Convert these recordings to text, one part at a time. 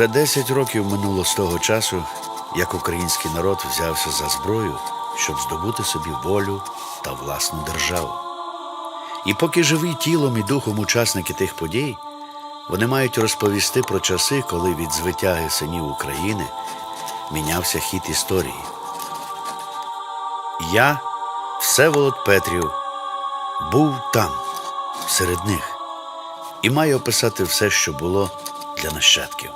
Вже 10 років минуло з того часу, як український народ взявся за зброю, щоб здобути собі волю та власну державу. І поки живі тілом і духом учасники тих подій, вони мають розповісти про часи, коли від звитяги синів України мінявся хід історії. Я, Всеволод Петрів, був там, серед них, і маю описати все, що було для нащадків.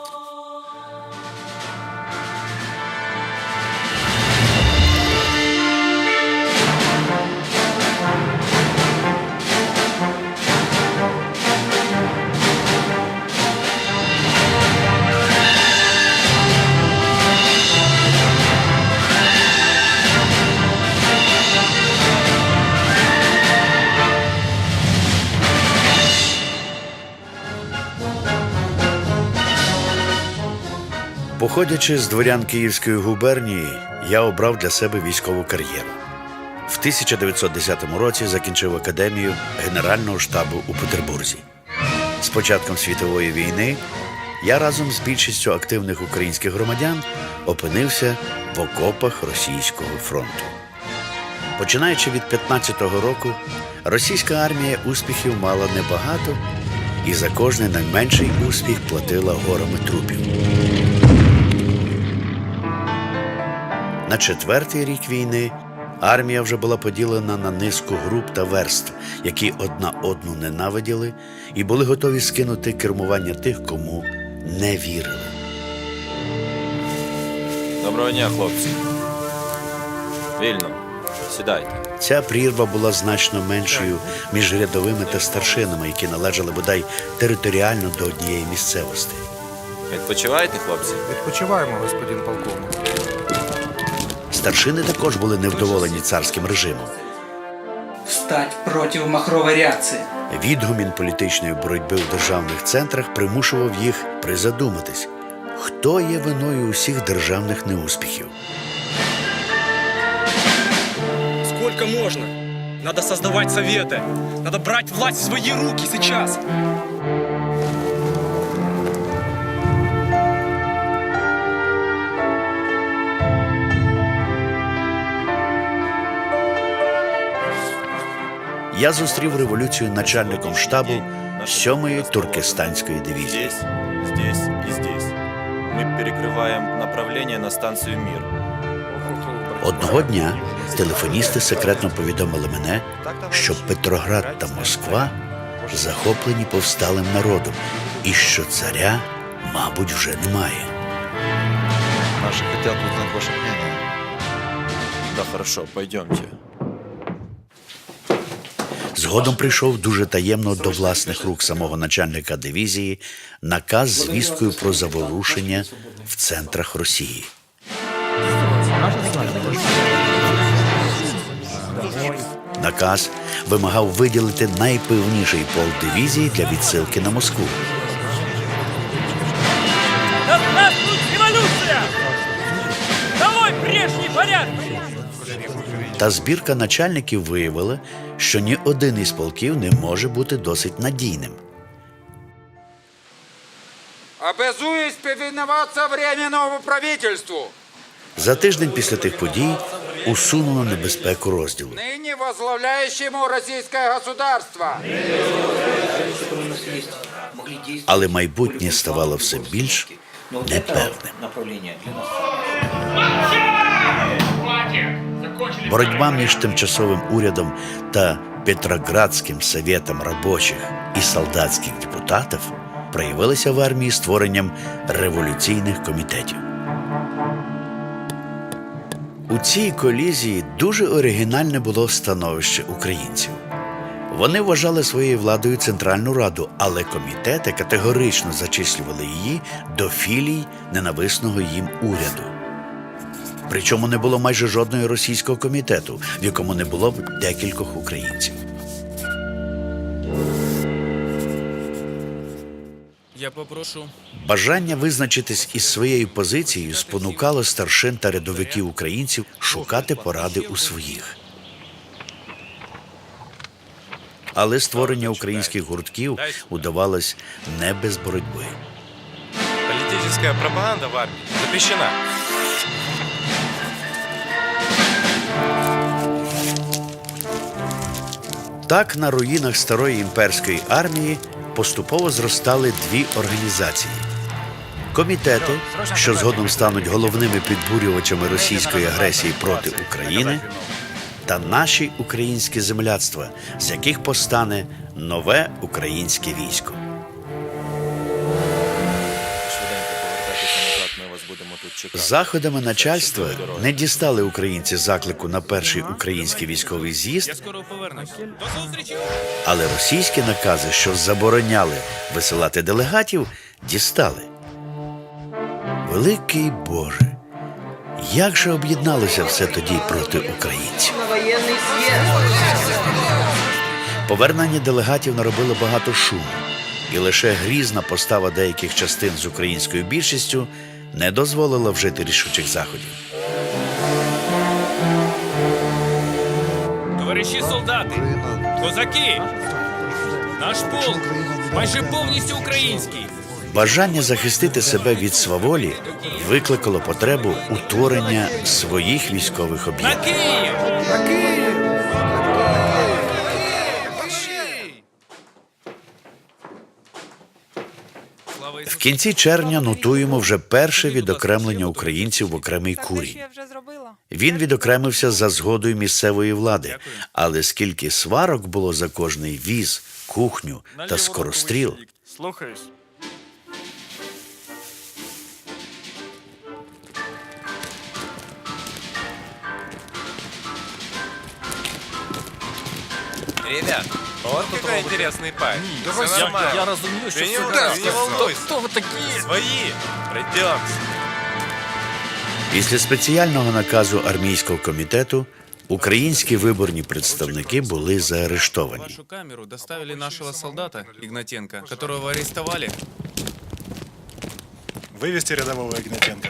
Походячи з дворян Київської губернії, я обрав для себе військову кар'єру. В 1910 році закінчив академію Генерального штабу у Петербурзі. З початком світової війни я разом з більшістю активних українських громадян опинився в окопах російського фронту. Починаючи від 15-го року, російська армія успіхів мала небагато і за кожний найменший успіх платила горами трупів. На четвертий рік війни армія вже була поділена на низку груп та верств, які одна одну ненавиділи і були готові скинути кермування тих, кому не вірили. Доброго дня, хлопці. Вільно. Сідайте. Ця прірва була значно меншою між рядовими та старшинами, які належали бодай територіально до однієї місцевості. Відпочиваєте, хлопці? Відпочиваємо, господин полковник. Старшини також були невдоволені царським режимом. Встать против махровой реакции. Відгумін політичної боротьби в державних центрах примушував їх призадуматись, хто є виною усіх державних неуспіхів. Сколько можно? Надо создавать советы. Надо брать власть в свои руки сейчас. Я зустрів революцію начальником штабу 7-ї туркестанської дивізії. Здесь, и здесь. Мы перекрываем направление на станцию Мир. Одного дня телефоністи секретно повідомили мене, що Петроград та Москва захоплені повсталим народом, і що царя, мабуть, вже немає. Наши хотят узнать ваше мнение. Да хорошо, пойдемте. Згодом прийшов дуже таємно до власних рук самого начальника дивізії наказ з звісткою про заворушення в центрах Росії. Наказ вимагав виділити найпевніший полк дивізії для відсилки на Москву. Та збірка начальників виявила, що ні один із полків не може бути досить надійним. Обязуюсь повиноваться Временному правительству, За тиждень після тих подій усунуло небезпеку розділу. ныне возглавляющему российское государство. Але майбутнє ставало все більш непевним. Боротьба між тимчасовим урядом та Петроградським советом робочих і солдатських депутатів проявилася в армії створенням революційних комітетів. У цій колізії дуже оригінальне було становище українців. Вони вважали своєю владою Центральну Раду, але комітети категорично зачислювали її до філій ненависного їм уряду. Причому не було майже жодного російського комітету, в якому не було б декількох українців. Я попрошу. Бажання визначитись із своєю позицією спонукало старшин та рядовиків українців шукати поради у своїх. Але створення українських гуртків удавалось не без боротьби. Антинацистская пропаганда в армии запрещена. Так на руїнах старої імперської армії поступово зростали дві організації: комітети, що згодом стануть головними підбурювачами російської агресії проти України, та наші українські земляцтва, з яких постане нове українське військо. Заходами начальства не дістали українці заклику на перший український військовий з'їзд, але російські накази, що забороняли висилати делегатів, дістали. Великий Боже, як же об'єдналося все тоді проти українців? Повернення делегатів наробило багато шуму, і лише грізна постава деяких частин з українською більшістю не дозволила вжити рішучих заходів. Товариші солдати, козаки, наш полк майже повністю український. Бажання захистити себе від сваволі викликало потребу утворення своїх військових На. Київ! Слава В кінці червня нотуємо вже перше відокремлення українців в окремий курінь. вже зробила. Він відокремився за згодою місцевої влади, але скільки сварок було за кожний віз, кухню та скоростріл, Слухаюсь. Ребят, вот какой интересный парень. Все нормально. Я розумію, що Ты не, все ты не волнуйся. Хто ви такі? Свои. Пройдемся. після спеціального наказу армійського комітету українські виборні представники були В заарештовані. вашу камеру доставили нашего солдата Игнатенко, которого арестовали. Вывести рядового Игнатенко.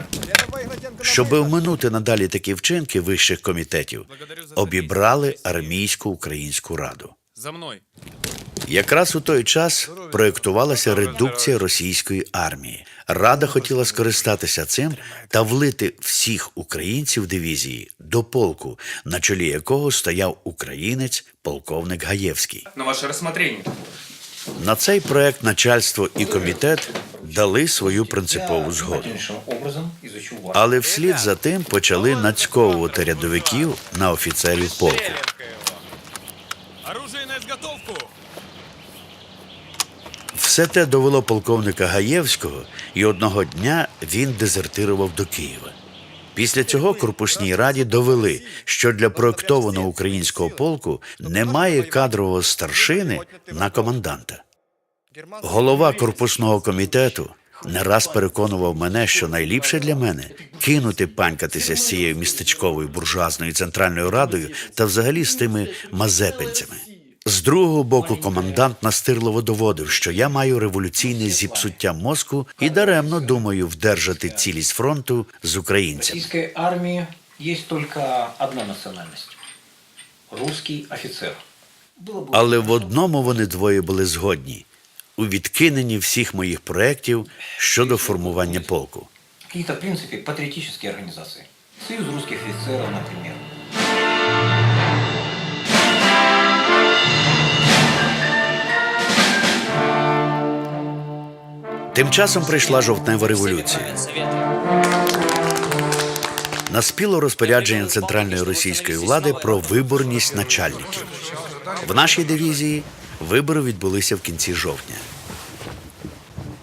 Щоб оминути надалі такі вчинки вищих комітетів, обібрали армійську українську раду. За мной. Якраз у той час проєктувалася редукція російської армії. Рада хотіла скористатися цим та влити всіх українців дивізії до полку, на чолі якого стояв українець полковник Гаєвський. На ваше рассмотрение. На цей проект начальство і комітет дали свою принципову згоду. Але вслід за тим почали нацьковувати рядовиків на офіцерів полку. Все те довело полковника Гаєвського, і одного дня він дезертирував до Києва. Після цього корпусній раді довели, що для проєктованого українського полку немає кадрового старшини на команданта. Голова корпусного комітету не раз переконував мене, що найліпше для мене кинути панькатися з цією містечковою буржуазною центральною радою та взагалі з тими мазепинцями. З другого боку, комендант настирливо доводив, що я маю революційне зіпсуття мозку і даремно думаю вдержати цілість фронту з українцями. российской армии есть только одна офицер. Было бы Але в одному вони двоє були згодні у відкиненні всіх моїх проєктів щодо формування полку. какие-то, в принципе, патриотические организации. Союз русских офицеров, например. Тим часом прийшла жовтнева революція. Наспіло розпорядження центральної російської влади про виборність начальників. В нашій дивізії вибори відбулися в кінці жовтня.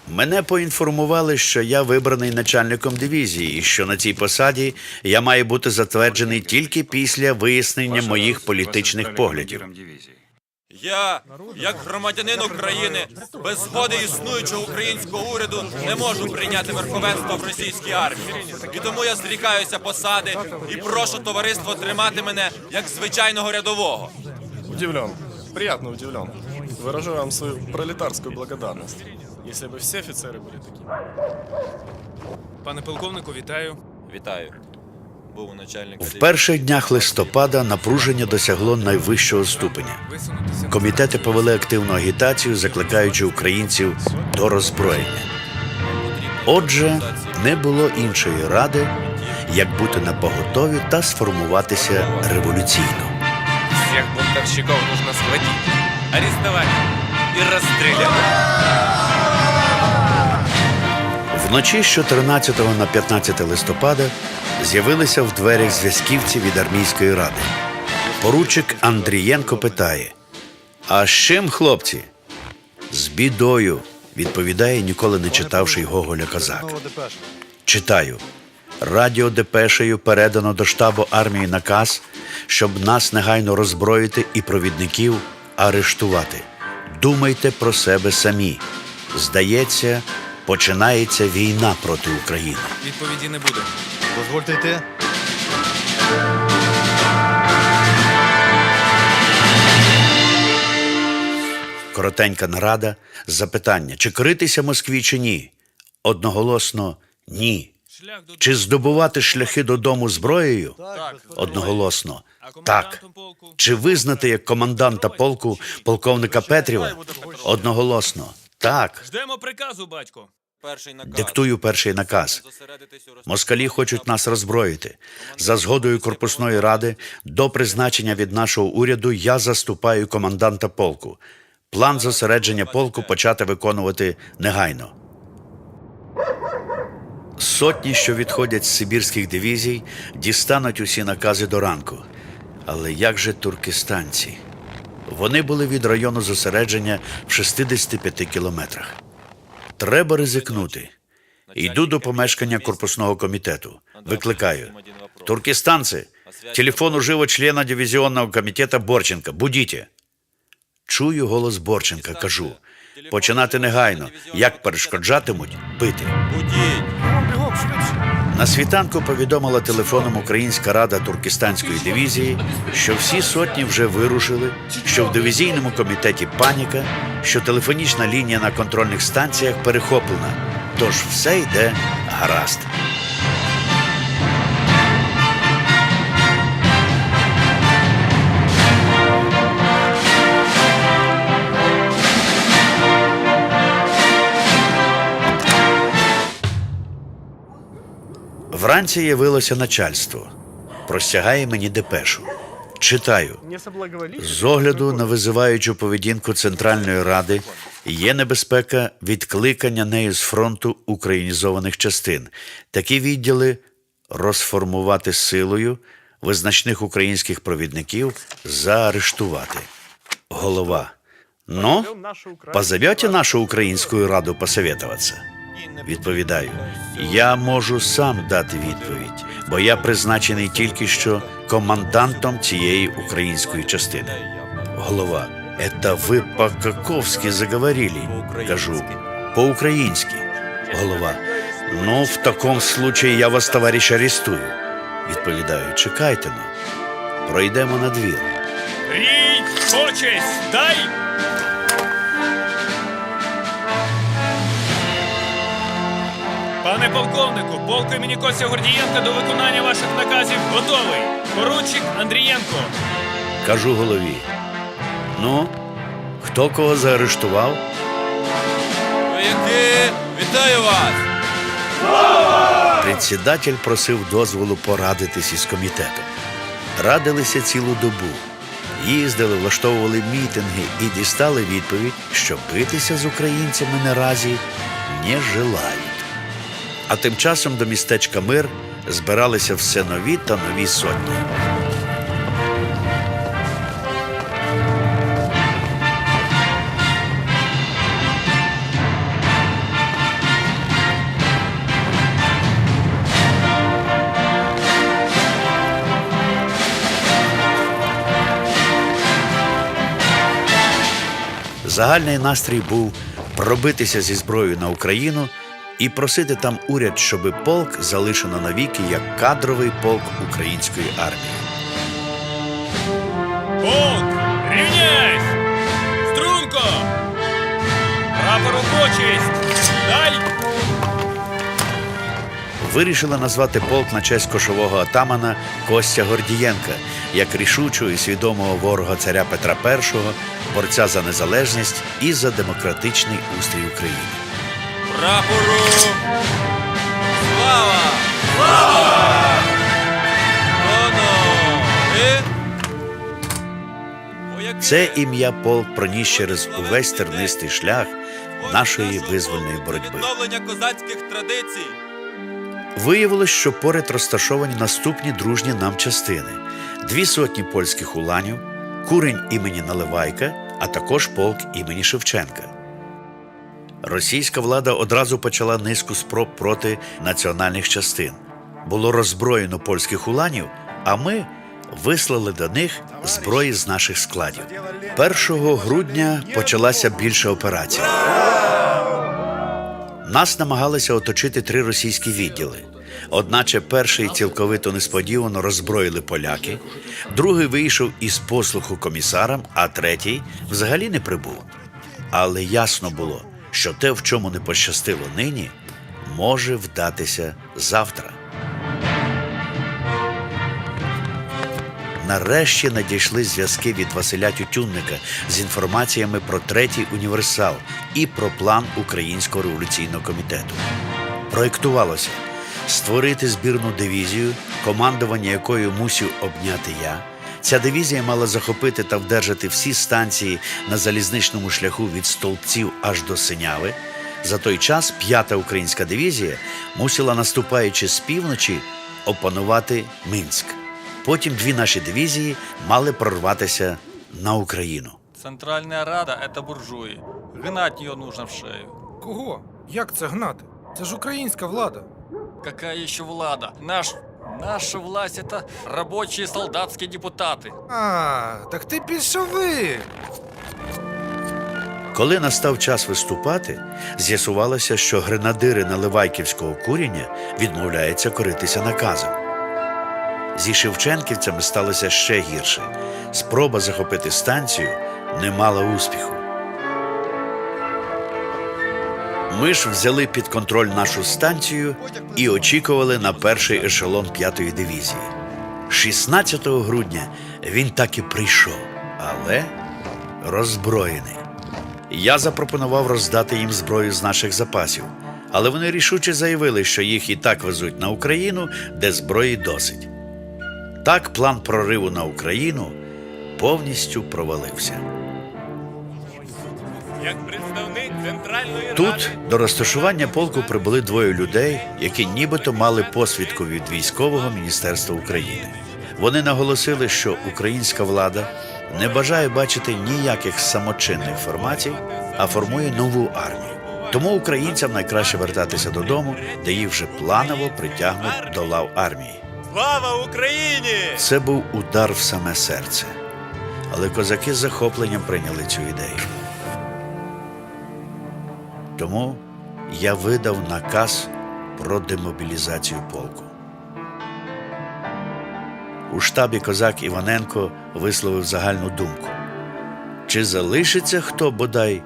Мене поінформували, що я вибраний начальником дивізії, і що на цій посаді я маю бути затверджений тільки після вияснення моїх політичних поглядів. Я, як громадянин України, без згоди існуючого українського уряду не можу прийняти верховенство в російській армії. І тому я зрікаюся посади і прошу товариство тримати мене як звичайного рядового. Удивлен. Приятно удивлен. Выражу вам свою пролетарскую благодарность. Если бы все офицеры были такими. Пане полковнику, вітаю. Вітаю. Був у начальника. В перших днях листопада напруження досягло найвищого ступеня. Комітети повели активну агітацію, закликаючи українців до роззброєння. Отже, не було іншої ради, як бути на поготові та сформуватися революційно. Всех бунтовщиков нужно схватить, арестовать и расстрелять. Вночі з 14 на 15 листопада з'явилися в дверях зв'язківці від армійської ради. Поручик Андрієнко питає: А з чим, хлопці? З бідою, відповідає ніколи не читавший Гоголя козак. Читаю. Радіо Депешею передано до штабу армії наказ, щоб нас негайно роззброїти і провідників арештувати. Думайте про себе самі. Здається, починається війна проти України. Відповіді не буде. Дозвольте йти. Коротенька нарада, запитання: чи критися Москві чи ні? Одноголосно ні. Чи здобувати шляхи додому зброєю? Одноголосно. Так. Чи визнати як команданта полку полковника Петріва? Одноголосно. Так. Ждемо приказу, батько. Перший наказ. Диктую перший наказ. Зосередитись у Москалі хочуть нас роззброїти. За згодою Корпусної ради до призначення від нашого уряду я заступаю команданта полку. План зосередження полку почати виконувати негайно. Сотні, що відходять з сибірських дивізій, дістануть усі накази до ранку. Але як же туркестанці? Вони були від району зосередження в 65 кілометрах. Треба ризикнути. Йду до помешкання корпусного комітету. Викликаю. Туркестанцы, телефон уживо члена дивізіонного комітету Борченка. Будіть. Чую голос Борченка, кажу. Починати негайно. Як перешкоджатимуть, бити. Будіть. На світанку повідомила телефоном Українська рада Туркестанської дивізії, що всі сотні вже вирушили, що в дивізійному комітеті паніка, що телефонічна лінія на контрольних станціях перехоплена. Тож все йде гаразд. Вранці явилося начальство. Простягає мені депешу. Читаю. З огляду на визиваючу поведінку Центральної Ради є небезпека відкликання нею з фронту українізованих частин. Такі відділи розформувати силою, визначних українських провідників заарештувати. Голова. Ну, позовете нашу Українську Раду посоветоваться? Відповідаю, я можу сам дати відповідь, бо я призначений тільки що командантом цієї української частини. Голова, это ви по-каковськи заговорили, кажу, по-українськи. Голова, ну, в такому случае я вас, товариш, арестую. Відповідаю, чекайте ну. Пройдемо на двір. Рій, почесть, дай! Пане полковнику, полк імені Костя Гордієнка до виконання ваших наказів готовий. Поручик Андрієнко. Кажу голові. Ну, хто кого заарештував? Вояки, вітаю вас! Председатель просив дозволу порадитись із комітетом. Радилися цілу добу. Їздили, влаштовували мітинги і дістали відповідь, що битися з українцями наразі не желають. А тим часом до містечка Мир збиралися все нові та нові сотні. Загальний настрій був пробитися зі зброєю на Україну і просити там уряд, щоби полк залишено навіки як кадровий полк української армії. Полк, рівняйсь! Струнко! Прапору почесть! Вирішили назвати полк на честь кошового атамана Костя Гордієнка як рішучого і свідомого ворога царя Петра І, борця за незалежність і за демократичний устрій України. Прапору! Слава! Слава! Це ім'я полк проніс через увесь тернистий шлях нашої визвольної боротьби. Відновлення козацьких традицій. Виявилось, що поряд розташовані наступні дружні нам частини: дві сотні польських уланів, курень імені Наливайка, а також полк імені Шевченка. Російська влада одразу почала низку спроб проти національних частин. Було роззброєно польських уланів, а ми вислали до них зброї з наших складів. 1 грудня почалася більша операція. Нас намагалися оточити три російські відділи. Одначе перший цілковито несподівано роззброїли поляки, другий вийшов із послуху комісарам, а третій взагалі не прибув. Але ясно було, що те, в чому не пощастило нині, може вдатися завтра. Нарешті надійшли зв'язки від Василя Тютюнника з інформаціями про третій універсал і про план Українського революційного комітету. Проєктувалося створити збірну дивізію, командування якою мусив обняти я. Ця дивізія мала захопити та вдержати всі станції на залізничному шляху від столбців аж до Синяви. За той час п'ята українська дивізія мусила, наступаючи з півночі, опанувати Минськ. Потім дві наші дивізії мали прорватися на Україну. Центральная Рада – это буржуи. Гнать ее нужно в шею. Кого? Як це гнати? Це ж українська влада. Какая еще влада? Наш... Наша власть – это рабочие солдатские депутаты. А, так ти більшовик. Коли настав час виступати, з'ясувалося, що гренадири Наливайківського куріння відмовляються коритися наказом. Зі шевченківцями сталося ще гірше. Спроба захопити станцію не мала успіху. Ми ж взяли під контроль нашу станцію і очікували на перший ешелон п'ятої дивізії. 16 грудня він так і прийшов, але роззброєний. Я запропонував роздати їм зброю з наших запасів, але вони рішуче заявили, що їх і так везуть на Україну, де зброї досить. Так план прориву на Україну повністю провалився. Як представник Тут до розташування полку прибули двоє людей, які нібито мали посвідку від військового міністерства України. Вони наголосили, що українська влада не бажає бачити ніяких самочинних формацій, а формує нову армію. Тому українцям найкраще вертатися додому, де їх вже планово притягнуть до лав армії. Слава Україні! Це був удар в саме серце. Але козаки з захопленням прийняли цю ідею. Тому я видав наказ про демобілізацію полку. У штабі козак Іваненко висловив загальну думку: чи залишиться хто бодай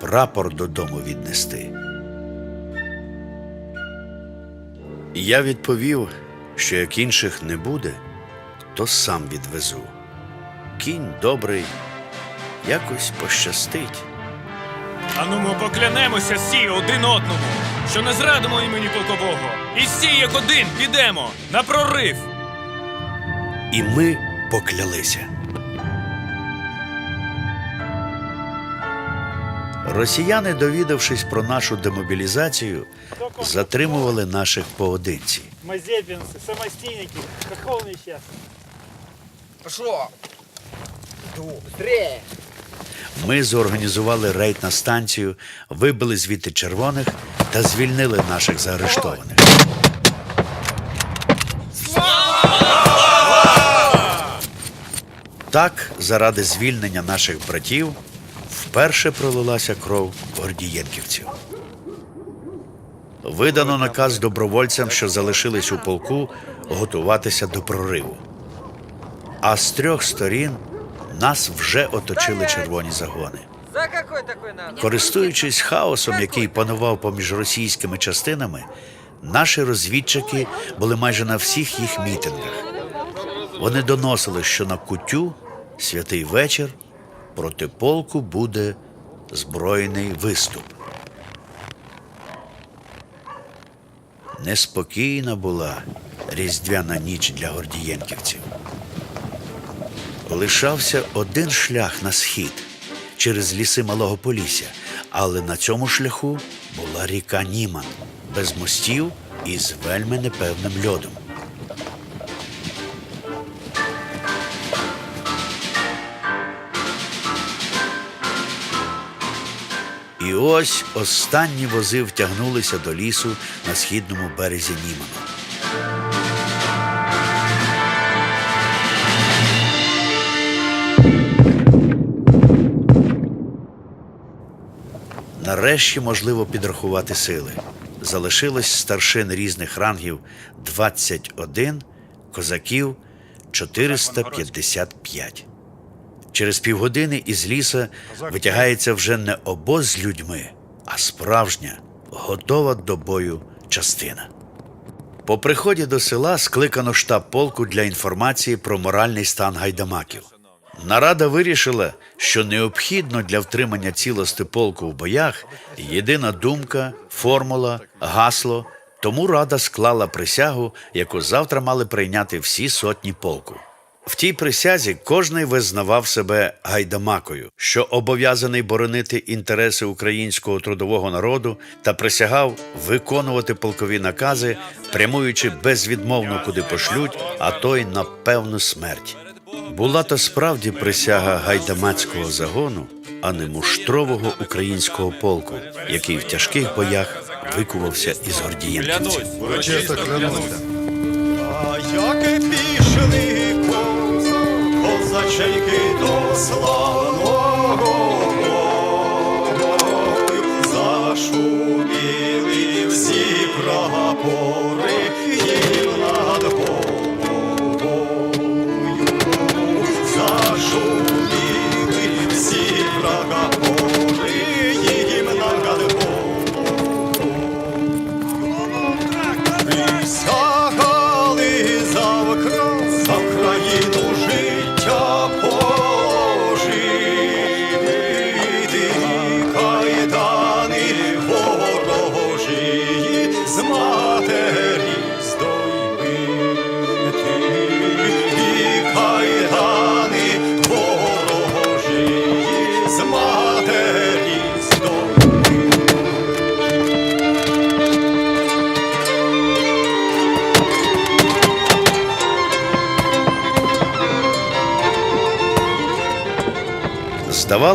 прапор додому віднести? Я відповів, що як інших не буде, то сам відвезу. Кінь добрий, якось пощастить. Ану ми поклянемося всі один одному, що не зрадимо імені полкового. І всі як один підемо на прорив. І ми поклялися. Росіяни, довідавшись про нашу демобілізацію, затримували наших поодинці. Мазепинцы, самостейники. Какого он сейчас? Ми зорганізували рейд на станцію, вибили звідти червоних та звільнили наших заарештованих. Так, заради звільнення наших братів, вперше пролилася кров гордієнківців. Видано наказ добровольцям, що залишились у полку, готуватися до прориву. А з трьох сторін нас вже оточили червоні загони. Користуючись хаосом, який панував поміж російськими частинами, наші розвідчики були майже на всіх їх мітингах. Вони доносили, що на кутю святий вечір проти полку буде збройний виступ. Неспокійна була різдвяна ніч для гордієнківців. Лишався один шлях на схід через ліси Малого Полісся, але на цьому шляху була ріка Німан без мостів і з вельми непевним льодом. І ось останні вози втягнулися до лісу на східному березі Німана. Нарешті можливо підрахувати сили. Залишилось старшин різних рангів 21, козаків 455. Через півгодини із ліса витягається вже не обоз з людьми, а справжня, готова до бою частина. По приході до села скликано штаб полку для інформації про моральний стан гайдамаків. Нарада вирішила, що необхідно для втримання цілости полку в боях єдина думка, формула, гасло. Тому рада склала присягу, яку завтра мали прийняти всі сотні полку. В тій присязі кожний визнавав себе гайдамакою, що обов'язаний боронити інтереси українського трудового народу та присягав виконувати полкові накази, прямуючи безвідмовно куди пошлють, а то й на певну смерть. Була то справді присяга гайдамацького загону, а не муштрового українського полку, який в тяжких боях викувався із гордієнківців. Урочисто. А яке пішли коза, козаченьки до славного зашуміли всі прапори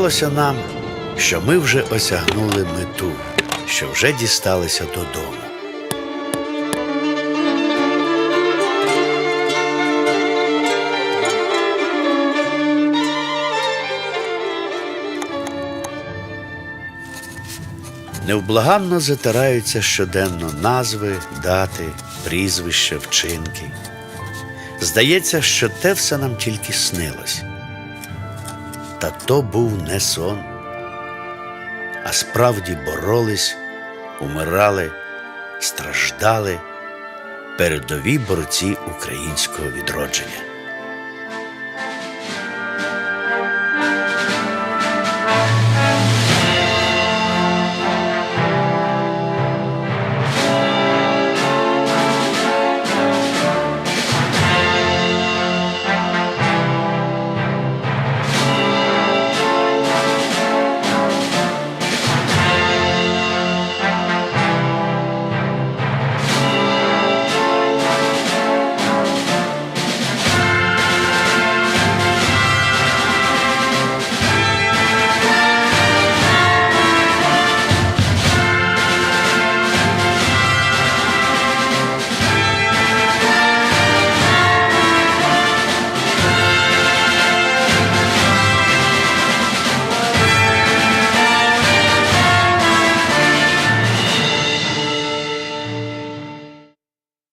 Здавалося нам, що ми вже осягнули мету, що вже дісталися додому. Невблаганно затираються щоденно назви, дати, прізвища, вчинки. Здається, що те все нам тільки снилось. Та то був не сон, а справді боролись, умирали, страждали передові борці українського відродження.